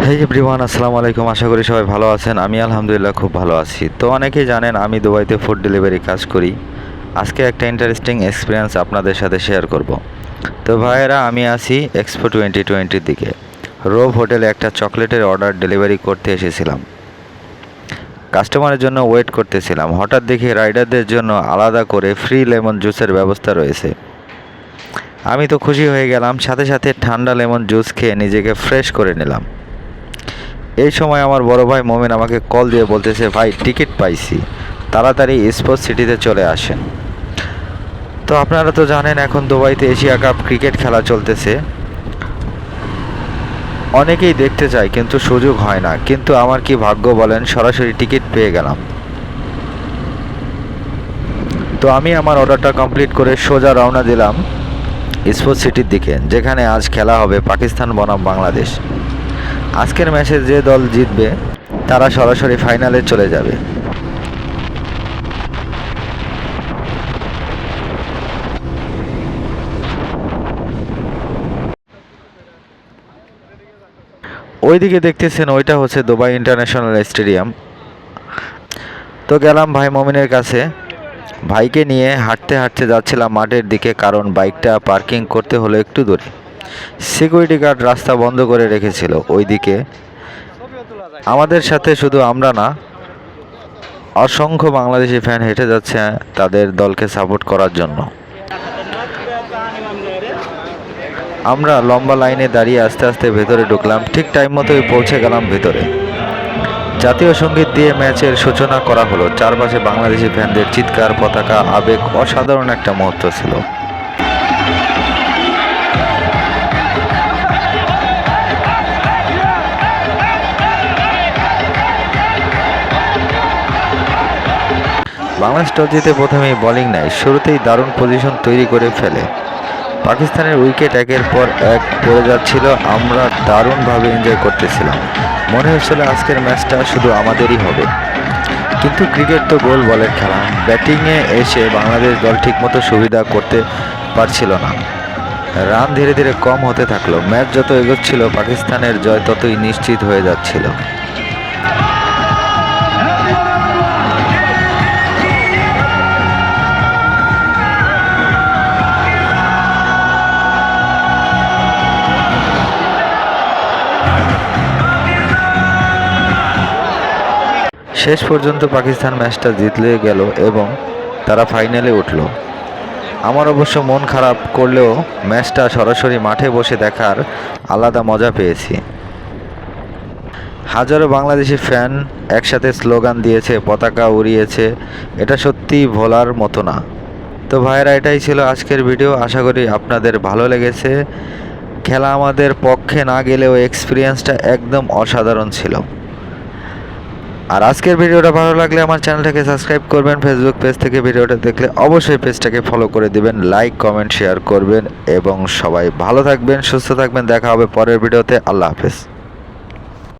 হেই everyone আসসালামু আলাইকুম। আশা করি সবাই ভালো আছেন। আমি আলহামদুলিল্লাহ খুব ভালো আছি। তো অনেকেই জানেন আমি দুবাইতে ফুড ডেলিভারি কাজ করি। আজকে একটা ইন্টারেস্টিং এক্সপিরিয়েন্স আপনাদের সাথে শেয়ার করব। তো ভাইয়েরা, আমি আছি এক্সপো টোয়েন্টি টোয়েন্টির দিকে। রোভ হোটেলে একটা চকলেটের অর্ডার ডেলিভারি করতে এসেছিলাম। কাস্টমারের জন্য ওয়েট করতেছিলাম। হঠাৎ দেখি রাইডারদের জন্য আলাদা করে ফ্রি লেমন জুসের ব্যবস্থা রয়েছে। আমি তো খুশি হয়ে গেলাম। সাথে সাথে ঠান্ডা লেমন জুস খেয়ে নিজেকে ফ্রেশ করে নিলাম। এই সময় আমার বড় ভাই মোমেন আমাকে কল দিয়ে বলতেছে, ভাই, টিকিট পাইছি। তাড়াতাড়ি স্পোর্টস সিটিতে চলে আসেন। তো আপনারা তো জানেন, এখন দুবাইতে এশিয়া কাপ ক্রিকেট খেলা চলতেছে। অনেকেই দেখতে চায়, কিন্তু সুযোগ হয় না। কিন্তু আমার কি ভাগ্য বলেন, সরাসরি টিকিট পেয়ে গেলাম। তো আমি আমার অর্ডারটা কমপ্লিট করে সোজা রওনা দিলাম স্পোর্টস সিটির দিকে, যেখানে আজ খেলা হবে পাকিস্তান বনাম বাংলাদেশ। আজকের ম্যাচে যে দল জিতবে, তারা সরাসরি ফাইনালে চলে যাবে। ওইদিকে দেখতেছেন ওইটা হচ্ছে দুবাই ইন্টারন্যাশনাল স্টেডিয়াম। তো গেলাম ভাই মমিনের কাছে। ভাইকে নিয়ে হাঁটতে হাঁটতে যাচ্ছিলাম মাঠের দিকে, কারণ বাইকটা পার্কিং করতে হলো একটু দূরে। সিকিউরিটি গার্ড রাস্তা বন্ধ করে রেখেছিল, ওইদিকে। আমাদের সাথে শুধু আমরা না, অসংখ্য বাংলাদেশি ফ্যান হেঁটে যাচ্ছে তাদের দলকে সাপোর্ট করার জন্য। আমরা লম্বা লাইনে দাঁড়িয়ে আস্তে আস্তে ভেতরে ঢুকলাম, ঠিক টাইম মতোই পৌঁছে গেলাম ভেতরে। জাতীয় সংগীত দিয়ে ম্যাচের সূচনা করা হলো, চারপাশে বাংলাদেশি ফ্যানদের চিৎকার, পতাকা, আবেগ, অসাধারণ একটা মুহূর্ত ছিল। বাংলাদেশ টস জিতে প্রথমেই বোলিং নেয় শুরুতেই দারুণ পজিশন তৈরি করে ফেলে। পাকিস্তানের উইকেট একের পর এক পড়ে যাচ্ছিল, আমরা দারুণভাবে এনজয় করতেছিলাম। মনে হচ্ছিল আজকের ম্যাচটা শুধু আমাদেরই হবে। কিন্তু ক্রিকেট তো গোল বলের খেলা ব্যাটিংয়ে এসে বাংলাদেশ দল ঠিকমতো সুবিধা করতে পারছিল না। রান ধীরে ধীরে কম হতে থাকল ম্যাচ যত এগোচ্ছিল, পাকিস্তানের জয় ততই নিশ্চিত হয়ে যাচ্ছিল। শেষ পর্যন্ত পাকিস্তান ম্যাচটা জিতলে গেল এবং তারা ফাইনালে উঠল। আমার অবশ্য মন খারাপ করলেও ম্যাচটা সরাসরি মাঠে বসে দেখার আলাদা মজা পেয়েছি। হাজারো বাংলাদেশি ফ্যান একসাথে স্লোগান দিয়েছে, পতাকা উড়িয়েছে, এটা সত্যিই ভোলার মতো না। তো ভাইয়েরা, এটাই ছিল আজকের ভিডিও। আশা করি আপনাদের ভালো লেগেছে। খেলা আমাদের পক্ষে না গেলেও এক্সপিরিয়েন্সটা একদম অসাধারণ ছিল। আর আজকের ভিডিওটা ভালো লাগলে আমার চ্যানেলটাকে সাবস্ক্রাইব করবেন ফেসবুক পেজ থেকে ভিডিওটা দেখলে অবশ্যই পেজটাকে ফলো করে দিবেন লাইক কমেন্ট শেয়ার করবেন এবং সবাই ভালো থাকবেন, সুস্থ থাকবেন, দেখা হবে পরের ভিডিওতে, আল্লাহ হাফেজ।